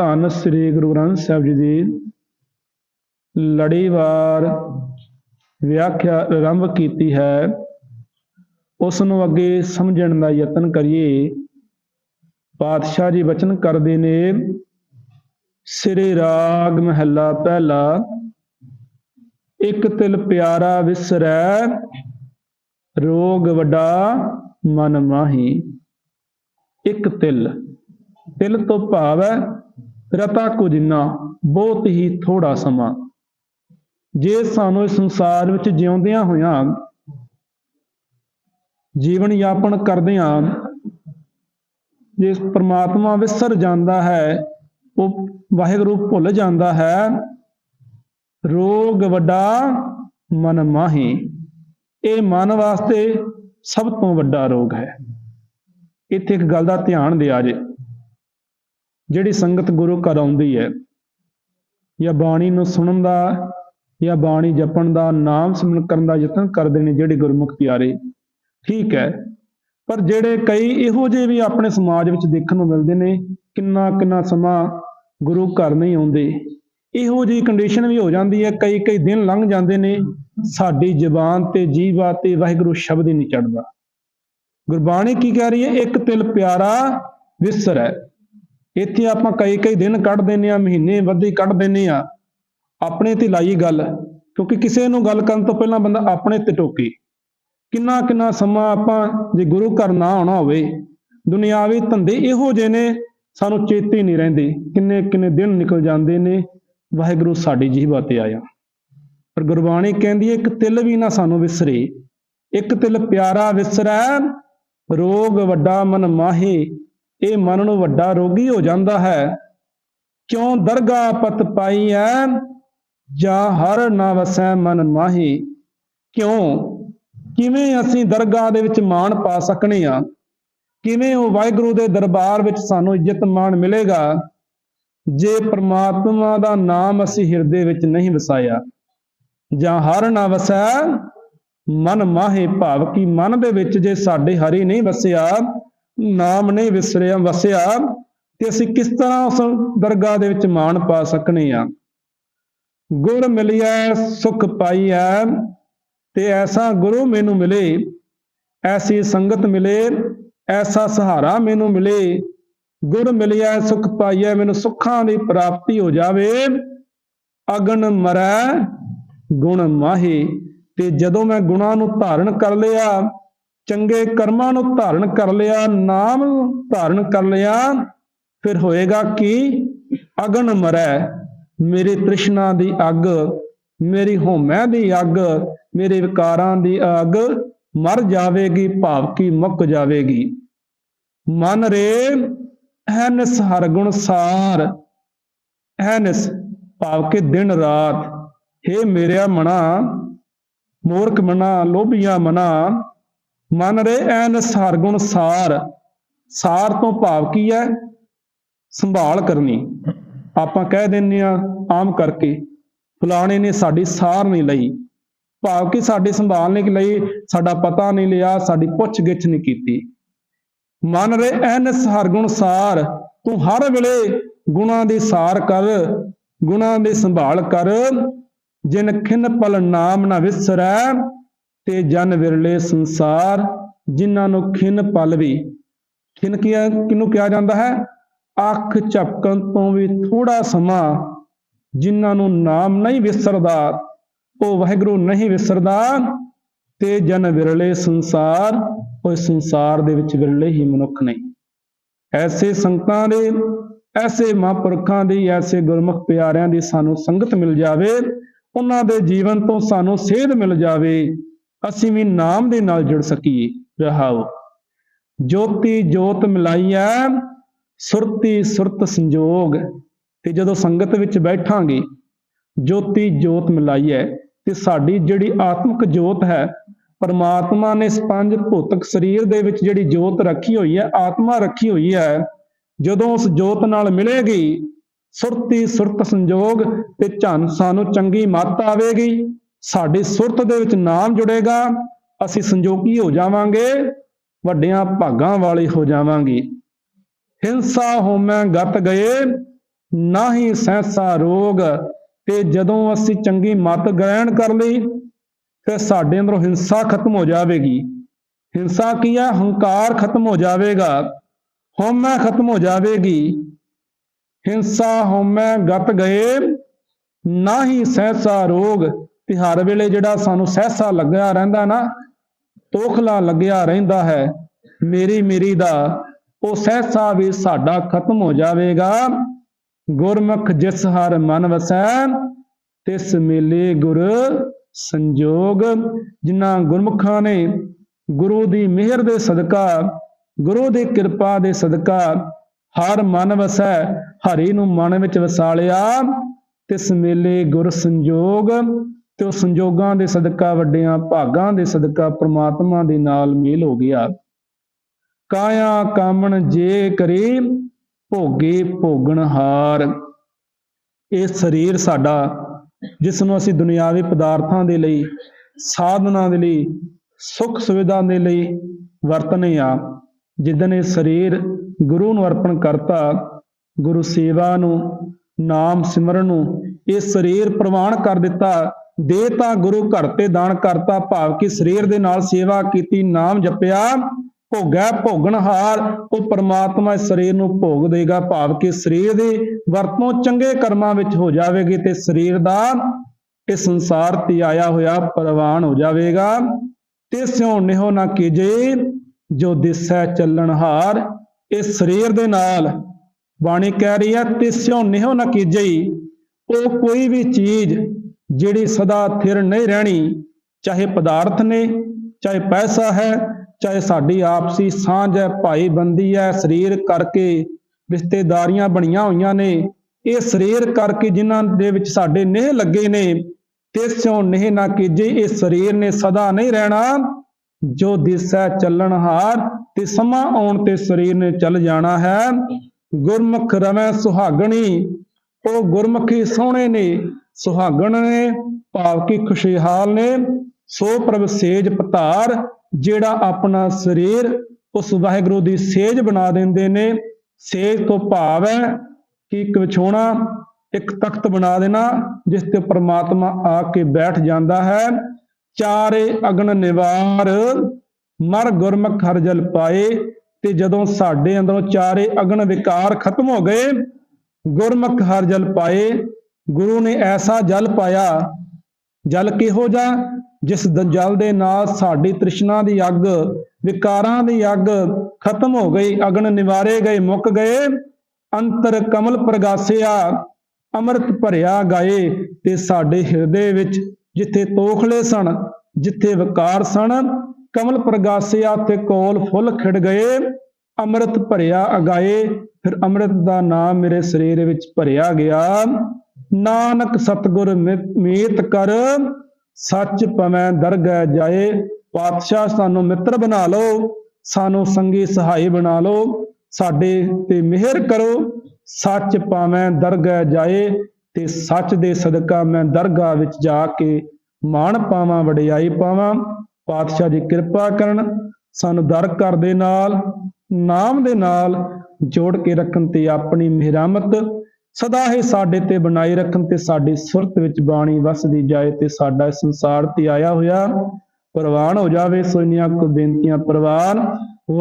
ਧੰਨ ਸ੍ਰੀ ਗੁਰੂ ਗ੍ਰੰਥ ਸਾਹਿਬ ਜੀ ਦੀ ਲੜੀਵਾਰ ਵਿਆਖਿਆ ਆਰੰਭ ਕੀਤੀ ਹੈ ਉਸ ਨੂੰ ਅੱਗੇ ਸਮਝਣ ਦਾ ਯਤਨ ਕਰੀਏ। ਪਾਤਸ਼ਾਹ ਜੀ ਬਚਨ ਕਰਦੇ ਨੇ, ਸ੍ਰੀ ਰਾਗ ਮਹੱਲਾ ਪਹਿਲਾ, ਇੱਕ ਤਿਲ ਪਿਆਰਾ ਵਿਸਰੈ, ਰੋਗ ਵੱਡਾ ਮਨ ਮਾਹੀ। ਇੱਕ ਤਿਲ ਤਿਲ ਤੋਂ ਭਾਵ ਹੈ ਰਤਾ ਕੁਝ ਨਾ ਬਹੁਤ ਹੀ ਥੋੜਾ ਸਮਾਂ। ਜੇ ਸਾਨੂੰ ਇਸ ਸੰਸਾਰ ਵਿੱਚ ਜਿਉਂਦਿਆਂ ਹੋਇਆਂ ਜੀਵਨ ਯਾਪਨ ਕਰਦਿਆਂ ਜੇ ਪ੍ਰਮਾਤਮਾ ਵਿਸਰ ਜਾਂਦਾ ਹੈ, ਉਹ ਵਾਹਿਗੁਰੂ ਭੁੱਲ ਜਾਂਦਾ ਹੈ, ਰੋਗ ਵੱਡਾ ਮਨ ਮਾਹੀ। ਇਹ ਮਨ ਵਾਸਤੇ ਸਭ ਤੋਂ ਵੱਡਾ ਰੋਗ ਹੈ। ਇੱਥੇ ਇੱਕ ਗੱਲ ਦਾ ਧਿਆਨ ਦਿਆ ਜੇ। ਜਿਹੜੀ ਸੰਗਤ ਗੁਰੂ ਘਰ ਆਉਂਦੀ ਹੈ, ਜਾਂ ਬਾਣੀ ਨੂੰ ਸੁਣਨ ਦਾ, ਜਾਂ ਬਾਣੀ ਜਪਣ ਦਾ, ਨਾਮ ਸਿਮਰਨ ਕਰਨ ਦਾ ਯਤਨ ਕਰਦੇ ਨੇ ਜਿਹੜੇ ਗੁਰਮੁਖ ਪਿਆਰੇ। ਠੀਕ ਹੈ। ਪਰ ਜਿਹੜੇ ਕਈ ਇਹੋ ਜਿਹੇ ਵੀ ਆਪਣੇ ਸਮਾਜ ਵਿੱਚ ਦੇਖਣ ਨੂੰ ਮਿਲਦੇ ਨੇ, ਕਿੰਨਾ ਕਿੰਨਾ ਸਮਾਂ ਗੁਰੂ ਘਰ ਨਹੀਂ ਆਉਂਦੇ। ਇਹੋ ਜਿਹੀ ਕੰਡੀਸ਼ਨ ਵੀ ਹੋ ਜਾਂਦੀ ਹੈ, ਕਈ ਕਈ ਦਿਨ ਲੰਘ ਜਾਂਦੇ ਨੇ, ਸਾਡੀ ਜਬਾਨ ਤੇ ਜੀਵਾ ਤੇ ਵਾਹਿਗੁਰੂ ਸ਼ਬਦ ਹੀ ਨਹੀਂ ਚੜਦਾ ਗੁਰਬਾਣੀ ਕੀ ਕਹਿ ਰਹੀ ਹੈ? ਇੱਕ ਤਿਲ ਪਿਆਰਾ ਵਿਸਰ ਹੈ। ਇੱਥੇ ਆਪਾਂ ਕਈ ਕਈ ਦਿਨ ਕੱਢ ਦਿੰਨੇ ਆ ਮਹੀਨੇ ਵੱਧੇ ਕੱਢ ਦਿੰਨੇ ਆ ਆਪਣੇ ਤੇ ਲਾਈ ਗੱਲ, ਕਿਉਂਕਿ ਕਿਸੇ ਨੂੰ ਗੱਲ ਕਰਨ ਤੋਂ ਪਹਿਲਾਂ ਬੰਦਾ ਆਪਣੇ ਤੇ ਟੋਕੇ। ਕਿੰਨਾ ਕਿੰਨਾ ਸਮਾਂ ਆਪਾਂ ਜੇ ਗੁਰੂ ਘਰ ਨਾ ਆਉਣਾ ਹੋਵੇ, ਦੁਨਿਆਵੀ ਧੰਦੇ ਇਹੋ ਜਿਹੇ ਨੇ, ਸਾਨੂੰ ਚੇਤੇ ਨਹੀਂ ਰਹਿੰਦੇ। ਕਿੰਨੇ ਕਿੰਨੇ ਦਿਨ ਨਿਕਲ ਜਾਂਦੇ ਨੇ, ਵਾਹਿਗੁਰੂ ਸਾਡੀ ਜੀਵਾ ਤੇ ਆਇਆ। ਪਰ ਗੁਰਬਾਣੀ ਕਹਿੰਦੀ ਹੈ, ਇੱਕ ਤਿਲ ਵੀ ਨਾ ਸਾਨੂੰ ਵਿਸਰੇ। ਇੱਕ ਤਿਲ ਪਿਆਰਾ ਵਿਸਰੈ, ਰੋਗ ਵੱਡਾ ਮਨ ਮਾਹੇ। ਇਹ ਮਨ ਨੂੰ ਵੱਡਾ ਰੋਗੀ ਹੋ ਜਾਂਦਾ ਹੈ। ਕਿਉਂ ਦਰਗਾ ਪਤ ਪਾਈ ਐ ਜਾਂ ਹਰ ਨਾ ਵਸੈ ਮਨ ਮਾਹੀ। ਕਿਉਂ? ਕਿਵੇਂ ਅਸੀਂ ਦਰਗਾਹ ਦੇ ਵਿੱਚ ਮਾਣ ਪਾ ਸਕਨੇ ਆ? ਕਿਵੇਂ ਉਹ ਵਾਹਿਗੁਰੂ ਦੇ ਦਰਬਾਰ ਵਿੱਚ ਸਾਨੂੰ ਇੱਜ਼ਤ ਮਾਣ ਮਿਲੇਗਾ? ਜੇ ਪ੍ਰਮਾਤਮਾ ਦਾ ਨਾਮ ਅਸੀਂ ਹਿਰਦੇ ਵਿੱਚ ਨਹੀਂ ਵਸਾਇਆ, ਜਾਂ ਹਰ ਨਾ ਵਸੈ ਮਨ ਮਾਹੇ, ਭਾਵ ਕਿ ਮਨ ਦੇ ਵਿੱਚ ਜੇ ਸਾਡੇ ਹਰੀ ਨਹੀਂ ਵਸਿਆ ਨਾਮ ਨਹੀਂ ਵਿਸਰਿਆ, ਵਸਿਆ ਤੇ ਅਸੀਂ ਕਿਸ ਤਰ੍ਹਾਂ ਉਸ ਦਰਗਾਹ ਦੇ ਵਿੱਚ ਮਾਣ ਪਾ ਸਕਨੇ ਆ? ਗੁਰ ਮਿਲਿਆ, ਸੁਖ ਪਾਈਐ ਤੇ ਐਸਾ ਗੁਰੂ ਮੈਨੂੰ ਮਿਲੇ, ਐਸੀ ਸੰਗਤ ਮਿਲੇ, ਐਸਾ ਸਹਾਰਾ ਮੈਨੂੰ ਮਿਲੇ। ਗੁਰ ਮਿਲਿਆ, ਸੁਖ ਪਾਈਐ, ਮੈਨੂੰ ਸੁੱਖਾਂ ਦੀ ਪ੍ਰਾਪਤੀ ਹੋ ਜਾਵੇ। ਅਗਨ ਮਰੈ, ਗੁਣ ਮਾਹੀ ਤੇ ਜਦੋਂ ਮੈਂ ਗੁਣਾਂ ਨੂੰ ਧਾਰਨ ਕਰ ਲਿਆ ਚੰਗੇ ਕਰਮਾਂ ਨੂੰ ਧਾਰਨ ਕਰ ਲਿਆ, ਨਾਮ ਧਾਰਨ ਕਰ ਲਿਆ, ਫਿਰ ਹੋਏਗਾ ਕਿ? ਅਗਨ ਮਰੈ, ਮੇਰੀ ਤ੍ਰਿਸ਼ਨਾ ਦੀ ਅੱਗ, ਮੇਰੀ ਹਉਮੈ ਦੀ ਅੱਗ, ਮੇਰੇ ਵਿਕਾਰਾਂ ਦੀ ਅੱਗ, ਮਰ ਜਾਵੇਗੀ, ਭਾਵ ਕੀ ਮੁੱਕ ਜਾਵੇਗੀ। ਮਨ ਰੇ ਐਨਸ ਹਰ ਗੁਣ ਸਾਰ ਹੈਨਸ ਭਾਵ ਕਿ ਦਿਨ ਰਾਤ। हे ਮੇਰਿਆ ਮਨਾ ਮੂਰਖ ਮਨਾ ਲੋਭੀਆਂ ਮਨਾ ਮਨ ਰੇ ਐਨ ਸਰਗੁਣ ਸਾਰ। ਸਾਰ ਤੋਂ ਭਾਵ ਕੀ ਹੈ? ਸੰਭਾਲ ਕਰਨੀ। ਆਪਾਂ ਕਹਿ ਦਿੰਨੇ ਆ, ਆਮ ਕਰਕੇ, ਫਲਾਣੇ ਨੇ ਸਾਡੀ ਸਾਰ ਨਹੀਂ ਲਈ। ਭਾਵ ਕਿ ਸਾਡੀ ਸੰਭਾਲ ਨਹੀਂ ਲਈ, ਸਾਡਾ ਪਤਾ ਨਹੀਂ ਲਿਆ, ਸਾਡੀ ਪੁੱਛ ਗਿੱਛ ਨਹੀਂ ਕੀਤੀ। ਮਨ ਰੇ ਐਨ ਸਰਗੁਣ ਸਾਰ, ਤੂੰ ਹਰ ਵੇਲੇ ਗੁਣਾਂ ਦੀ ਸਾਰ ਕਰ, ਗੁਣਾਂ ਦੀ ਸੰਭਾਲ ਕਰ। ਜਿਨ ਖਿਨ ਪਲ ਨਾਮ ਨਾ ਵਿਸਰੈ ਤੇ ਜਨ ਵਿਰਲੇ ਸੰਸਾਰ, ਜਿਨ੍ਹਾਂ ਨੂੰ ਖਿਨ ਪਲ ਵੀ, ਖਿਨ ਕੀ ਕਿਹਨੂੰ ਕਿਹਾ ਜਾਂਦਾ ਹੈ? ਅੱਖ ਝਪਕਣ ਤੋਂ ਵੀ ਥੋੜਾ ਸਮਾਂ ਜਿਨ੍ਹਾਂ ਨੂੰ ਨਾਮ ਨਹੀਂ ਵਿਸਰਦਾ, ਉਹ ਵਾਹਿਗੁਰੂ ਨਹੀਂ ਵਿਸਰਦਾ, ਤੇ ਜਨ ਵਿਰਲੇ ਸੰਸਾਰ, ਉਹ ਸੰਸਾਰ ਦੇ ਵਿੱਚ ਵਿਰਲੇ ਹੀ ਮਨੁੱਖ ਨੇ। ਐਸੇ ਸੰਗਤਾਂ ਦੇ, ਐਸੇ ਮਹਾਂਪੁਰਖਾਂ ਦੀ, ਐਸੇ ਗੁਰਮੁਖ ਪਿਆਰਿਆਂ ਦੀ ਸਾਨੂੰ ਸੰਗਤ ਮਿਲ ਜਾਵੇ, ਉਹਨਾਂ ਦੇ ਜੀਵਨ ਤੋਂ ਸਾਨੂੰ ਸੇਧ ਮਿਲ ਜਾਵੇ। ਅਸੀਂ ਵੀ ਨਾਮ ਦੇ ਨਾਲ ਜੁੜ ਸਕੀਏ। ਰਹਾਓ। ਜੋਤੀ ਜੋਤ ਮਿਲਾਈਐ, ਸੁਰਤੀ ਸੁਰਤ ਸੰਜੋਗ। ਤੇ ਜਦੋਂ ਸੰਗਤ ਵਿੱਚ ਬੈਠਾਂਗੇ, ਜੋਤੀ ਜੋਤ ਮਿਲਾਈਐ, ਤੇ ਸਾਡੀ ਜਿਹੜੀ ਆਤਮਿਕ ਜੋਤ ਹੈ, ਪਰਮਾਤਮਾ ਨੇ ਇਸ ਪੰਜ ਭੌਤਿਕ ਸਰੀਰ ਦੇ ਵਿੱਚ ਜਿਹੜੀ ਜੋਤ ਰੱਖੀ ਹੋਈ ਹੈ, ਆਤਮਾ ਰੱਖੀ ਹੋਈ ਹੈ, ਜਦੋਂ ਉਸ ਜੋਤ ਨਾਲ ਮਿਲੇਗੀ, ਸੁਰਤੀ ਸੁਰਤ ਸੰਜੋਗ ਤੇ ਧੰਨ ਸਾਨੂੰ ਚੰਗੀ ਮੱਤ ਆਵੇਗੀ। ਸਾਡੀ ਸੁਰਤ ਦੇ ਵਿੱਚ ਨਾਮ ਜੁੜੇਗਾ, ਅਸੀਂ ਸੰਜੋਗੀ ਹੋ ਜਾਵਾਂਗੇ, ਵੱਡਿਆਂ ਭਾਗਾਂ ਵਾਲੇ ਹੋ ਜਾਵਾਂਗੇ। ਹਿੰਸਾ ਹੋਮੈ ਗਤ ਗਏ ਨਾ ਹੀ ਸਹਿਸਾ ਰੋਗ, ਤੇ ਜਦੋਂ ਅਸੀਂ ਚੰਗੀ ਮਤ ਗ੍ਰਹਿਣ ਕਰ ਲਈ, ਫਿਰ ਸਾਡੇ ਅੰਦਰੋਂ ਹਿੰਸਾ ਖਤਮ ਹੋ ਜਾਵੇਗੀ। ਹਿੰਸਾ ਕੀ ਹੈ ਹੰਕਾਰ ਖਤਮ ਹੋ ਜਾਵੇਗਾ ਹਉਮੈ ਖਤਮ ਹੋ ਜਾਵੇਗੀ। ਹਿੰਸਾ ਹਉਮੈ ਗਤ ਗਏ ਨਾ ਹੀ ਸਹਿਸਾ ਰੋਗ ਤੇ ਹਰ ਵੇਲੇ ਜਿਹੜਾ ਸਾਨੂੰ ਸਹਿਸਾ ਲੱਗਿਆ ਰਹਿੰਦਾ ਨਾ, ਤੋਖਲਾ ਲੱਗਿਆ ਰਹਿੰਦਾ ਹੈ, ਮੇਰੀ ਮੇਰੀ ਦਾ, ਉਹ ਸਹਿਸਾ ਵੀ ਸਾਡਾ ਖਤਮ ਹੋ ਜਾਵੇਗਾ। ਗੁਰਮੁਖ ਜਿਸ ਹਰ ਮਨ ਵਸੈ ਤਿਸ ਮੇਲੇ ਗੁਰ ਸੰਜੋਗ। ਜਿਨ੍ਹਾਂ ਗੁਰਮੁਖਾਂ ਨੇ ਗੁਰੂ ਦੀ ਮਿਹਰ ਦੇ ਸਦਕਾ, ਗੁਰੂ ਦੀ ਕਿਰਪਾ ਦੇ ਸਦਕਾ ਹਰ ਮਨ ਵਸੈ, ਹਰੀ ਨੂੰ ਮਨ ਵਿੱਚ ਵਸਾਲਿਆ, ਤਿਸ ਮੇਲੇ ਗੁਰ ਸੰਜੋਗ। ਤੇ ਉਹ ਸੰਜੋਗਾਂ ਦੇ ਸਦਕਾ, ਵੱਡਿਆਂ ਭਾਗਾਂ ਦੇ ਸਦਕਾ, ਪ੍ਰਮਾਤਮਾ ਦੇ ਨਾਲ ਮੇਲ ਹੋ ਗਿਆ। ਕਾਇਆ ਕਾਮਣ ਜੇ ਕਰੇ, ਭੋਗੇ ਭੋਗਣ ਹਾਰ। ਇਹ ਸਰੀਰ ਸਾਡਾ, ਜਿਸ ਨੂੰ ਅਸੀਂ ਦੁਨਿਆਵੀ ਪਦਾਰਥਾਂ ਦੇ ਲਈ, ਸਾਧਨਾਂ ਦੇ ਲਈ, ਸੁੱਖ ਸੁਵਿਧਾ ਦੇ ਲਈ ਵਰਤਨੇ ਆ। ਜਿੱਦਨ ਇਹ ਸਰੀਰ ਗੁਰੂ ਨੂੰ ਅਰਪਣ ਕਰਤਾ, ਗੁਰੂ ਸੇਵਾ ਨੂੰ, ਨਾਮ ਸਿਮਰਨ ਨੂੰ, ਇਹ ਸਰੀਰ ਪ੍ਰਵਾਨ ਕਰ ਦਿੱਤਾ ਦੇ ਤਾਂ ਗੁਰੂ ਘਰ ਤੇ ਦਾਨ ਕਰਤਾ, ਭਾਵ ਕਿ ਸਰੀਰ ਦੇ ਨਾਲ ਸੇਵਾ ਕੀਤੀ, ਨਾਮ ਜਪਿਆ, ਭੋਗੈ ਭੋਗਣਹਾਰ ਉਹ ਪਰਮਾਤਮਾ ਇਸ ਸਰੀਰ ਨੂੰ ਭੋਗ ਦੇਗਾ, ਭਾਵ ਕਿ ਸਰੀਰ ਦੀ ਵਰਤੋਂ ਚੰਗੇ ਕਰਮਾਂ ਵਿੱਚ ਹੋ ਜਾਵੇਗੀ ਤੇ ਸਰੀਰ ਦਾ ਇਸ ਸੰਸਾਰ ਤੇ ਆਇਆ ਹੋਇਆ ਪ੍ਰਵਾਨ ਹੋ ਜਾਵੇਗਾ। ਤੇ ਸਿਉ ਨਿਹੋ ਨਾ ਕੀਜੇ, ਜੋ ਦਿਸੈ ਚੱਲਣਹਾਰ ਇਹ ਸਰੀਰ ਦੇ ਨਾਲ ਬਾਣੀ ਕਹਿ ਰਹੀ ਹੈ, ਤੇ ਤਿਸਿਓ ਨਿਹੋ ਨਾ ਕੀਜੇ ਉਹ ਕੋਈ ਵੀ ਚੀਜ਼ ਜਿਹੜੀ ਸਦਾ ਥਿਰ ਨਹੀਂ ਰਹਿਣੀ, ਚਾਹੇ ਪਦਾਰਥ ਨੇ, ਚਾਹੇ ਪੈਸਾ ਹੈ, ਚਾਹੇ ਸਾਡੀ ਆਪਸੀ ਸਾਂਝ ਹੈ, ਭਾਈ ਬੰਦੀ ਹੈ, ਸਰੀਰ ਕਰਕੇ ਰਿਸ਼ਤੇਦਾਰੀਆਂ ਬਣੀਆਂ ਹੋਈਆਂ ਨੇ, ਇਹ ਸਰੀਰ ਕਰਕੇ ਜਿਨ੍ਹਾਂ ਦੇ ਵਿੱਚ ਸਾਡੇ ਨੇਹ ਲੱਗੇ ਨੇ ਤਿਸਿਓ ਨੇਹ ਨਾ ਕੀਜੇ, ਇਹ ਸਰੀਰ ਨੇ ਸਦਾ ਨਹੀਂ ਰਹਿਣਾ। ਜੋ ਦਿਸੈ ਚੱਲਣਹਾਰ ਤੇ ਸਮਾਂ ਆਉਣ ਤੇ ਸਰੀਰ ਨੇ ਚੱਲ ਜਾਣਾ ਹੈ। ਗੁਰਮੁਖ ਰਵੈ ਸੁਹਾਗਣੀ, ਉਹ ਗੁਰਮੁਖੀ ਸੋਹਣੇ ਨੇ ਸੁਹਾਗਣ ਨੇ, ਭਾਵ ਕਿ ਖੁਸ਼ਹਾਲ ਨੇ, ਸੋ ਪ੍ਰਭ ਸੇਜ ਪਤਾਰ, ਜਿਹੜਾ ਆਪਣਾ ਸਰੀਰ ਉਸ ਵਾਹਿਗੁਰੂ ਦੀ ਸੇਜ ਬਣਾ ਦਿੰਦੇ ਨੇ, ਸੇਜ ਤੋਂ ਭਾਵ ਹੈ ਕਿ ਇੱਕ ਵਿਛੋਣਾ, ਇੱਕ ਤਖਤ ਬਣਾ ਦੇਣਾ, ਜਿਸ ਤੇ ਪ੍ਰਮਾਤਮਾ ਆ ਕੇ ਬੈਠ ਜਾਂਦਾ ਹੈ। ਚਾਰੇ ਅਗਨ ਨਿਵਾਰ, ਮਰ ਗੁਰਮੁਖ ਹਰ ਜਲ ਪਾਏ, ਤੇ ਜਦੋਂ ਸਾਡੇ ਅੰਦਰੋਂ ਚਾਰੇ ਅਗਨ ਵਿਕਾਰ ਖਤਮ ਹੋ ਗਏ, ਗੁਰਮੁਖ ਹਰ ਜਲ ਪਾਏ ਗੁਰੂ ਨੇ ਐਸਾ ਜਲ ਪਾਇਆ, ਜਲ ਕਿਹੋ ਜਾ ਜਿਸ ਜਲ ਦੇ ਨਾਲ ਸਾਡੀ ਤ੍ਰਿਸ਼ਨਾ ਦੀ ਅੱਗ, ਵਿਕਾਰਾਂ ਦੀ ਅੱਗ ਖਤਮ ਹੋ ਗਈ, ਅਗਨ ਨਿਵਾਰੇ ਗਏ, ਮੁੱਕ ਗਏ, ਅੰਤਰ ਕਮਲ ਪ੍ਰਗਾਸਿਆ, ਅੰਮ੍ਰਿਤ ਭਰਿਆ ਗਾਏ ਤੇ ਸਾਡੇ ਹਿਰਦੇ ਵਿੱਚ ਜਿੱਥੇ ਤੋਖਲੇ ਸਨ, ਜਿੱਥੇ ਵਿਕਾਰ ਸਨ, ਕਮਲ ਪ੍ਰਗਾਸਿਆ ਤੇ ਕੋਲ ਫੁੱਲ ਖਿੜ ਗਏ, ਅੰਮ੍ਰਿਤ ਭਰਿਆ ਅਗਾਏ, ਫਿਰ ਅੰਮ੍ਰਿਤ ਦਾ ਨਾਮ ਮੇਰੇ ਸਰੀਰ ਵਿੱਚ ਭਰਿਆ ਗਿਆ। ਨਾਨਕ ਸਤਗੁਰ ਮਿ- ਮੀਤ ਕਰ, ਸੱਚ ਪਵੈ ਦਰਗਹਿ ਜਾਏ। ਪਾਤਸ਼ਾਹ ਸਾਨੂੰ ਮਿੱਤਰ ਬਣਾ ਲਓ, ਸਾਨੂੰ ਸੰਗੀ ਸਹਾਈ ਬਣਾ ਲਓ। ਸਾਡੇ ਤੇ ਮਿਹਰ ਕਰੋ, ਸੱਚ ਪਾਵੈ ਦਰਗਹਿ ਜਾਏ ਤੇ ਸੱਚ ਦੇ ਸਦਕਾ ਮੈਂ ਦਰਗਾਹ ਵਿੱਚ ਜਾ ਕੇ ਮਾਣ ਪਾਵਾਂ, ਵਡਿਆਈ ਪਾਵਾਂ। ਪਾਤਸ਼ਾਹ ਜੀ ਕਿਰਪਾ ਕਰਨ, ਸਾਨੂੰ ਦਰ ਘਰ ਦੇ ਨਾਲ, ਨਾਮ ਦੇ ਨਾਲ ਜੋੜ ਕੇ ਰੱਖਣ ਤੇ ਆਪਣੀ ਮਿਹਰਮਤ ਸਦਾ ਹੀ ਸਾਡੇ ਤੇ ਬਣਾਈ ਰੱਖਣ ਤੇ ਸਾਡੀ ਸੁਰਤ ਵਿੱਚ ਬਾਣੀ ਵਸਦੀ ਜਾਏ ਤੇ ਸਾਡਾ ਸੰਸਾਰ ਤੇ ਆਇਆ ਹੋਇਆ ਪ੍ਰਵਾਨ ਹੋ ਜਾਵੇ। ਸੋ ਇੰਨੀਆਂ ਕੁ ਬੇਨਤੀਆਂ ਪ੍ਰਵਾਨ।